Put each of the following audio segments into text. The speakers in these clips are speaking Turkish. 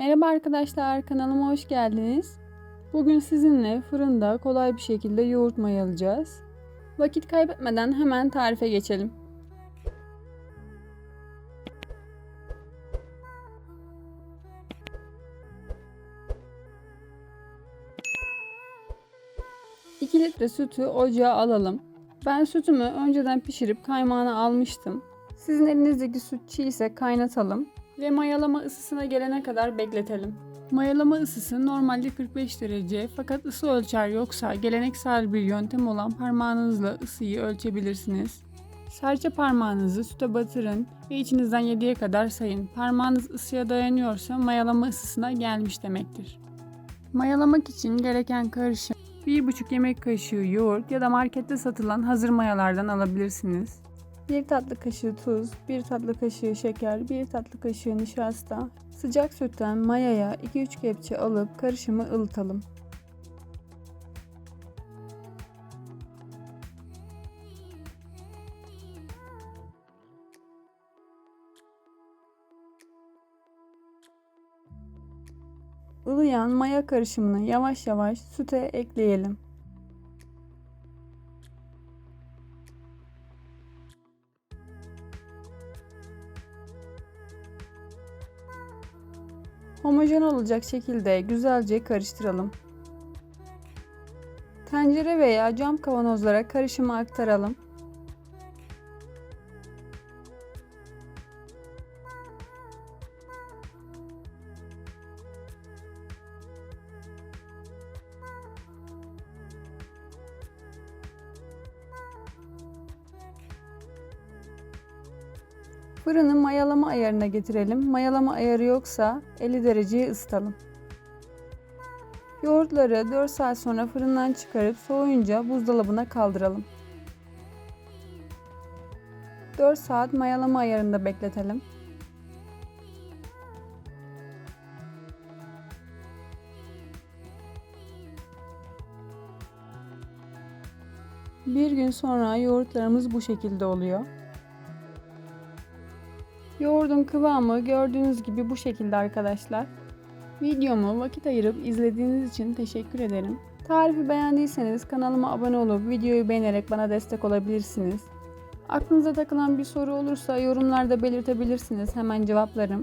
Merhaba arkadaşlar, kanalıma hoş geldiniz. Bugün sizinle fırında kolay bir şekilde yoğurt mayalayacağız. Vakit kaybetmeden hemen tarife geçelim. İki litre sütü ocağa alalım. Ben sütümü önceden pişirip kaymağını almıştım. Sizin elinizdeki süt çiğ ise kaynatalım ve mayalama ısısına gelene kadar bekletelim. Mayalama ısısı normalde 45 derece fakat ısı ölçer yoksa geleneksel bir yöntem olan parmağınızla ısıyı ölçebilirsiniz. Serçe parmağınızı süte batırın ve içinizden 7'ye kadar sayın. Parmağınız ısıya dayanıyorsa mayalama ısısına gelmiş demektir. Mayalamak için gereken karışım 1,5 yemek kaşığı yoğurt ya da markette satılan hazır mayalardan alabilirsiniz. 1 tatlı kaşığı tuz, 1 tatlı kaşığı şeker, 1 tatlı kaşığı nişasta. Sıcak sütten mayaya 2-3 kepçe alıp karışımı ılıtalım. Ilıyan maya karışımını yavaş yavaş süte ekleyelim. Homojen olacak şekilde güzelce karıştıralım. Tencere veya cam kavanozlara karışımı aktaralım. Fırını mayalama ayarına getirelim. Mayalama ayarı yoksa 50 dereceye ısıtalım. Yoğurtları 4 saat sonra fırından çıkarıp soğuyunca buzdolabına kaldıralım. 4 saat mayalama ayarında bekletelim. Bir gün sonra yoğurtlarımız bu şekilde oluyor. Yoğurdun kıvamı gördüğünüz gibi bu şekilde arkadaşlar. Videomu vakit ayırıp izlediğiniz için teşekkür ederim. Tarifi beğendiyseniz kanalıma abone olup videoyu beğenerek bana destek olabilirsiniz. Aklınıza takılan bir soru olursa yorumlarda belirtebilirsiniz. Hemen cevaplarım.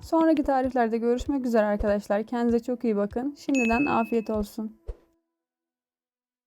Sonraki tariflerde görüşmek üzere arkadaşlar. Kendinize çok iyi bakın. Şimdiden afiyet olsun.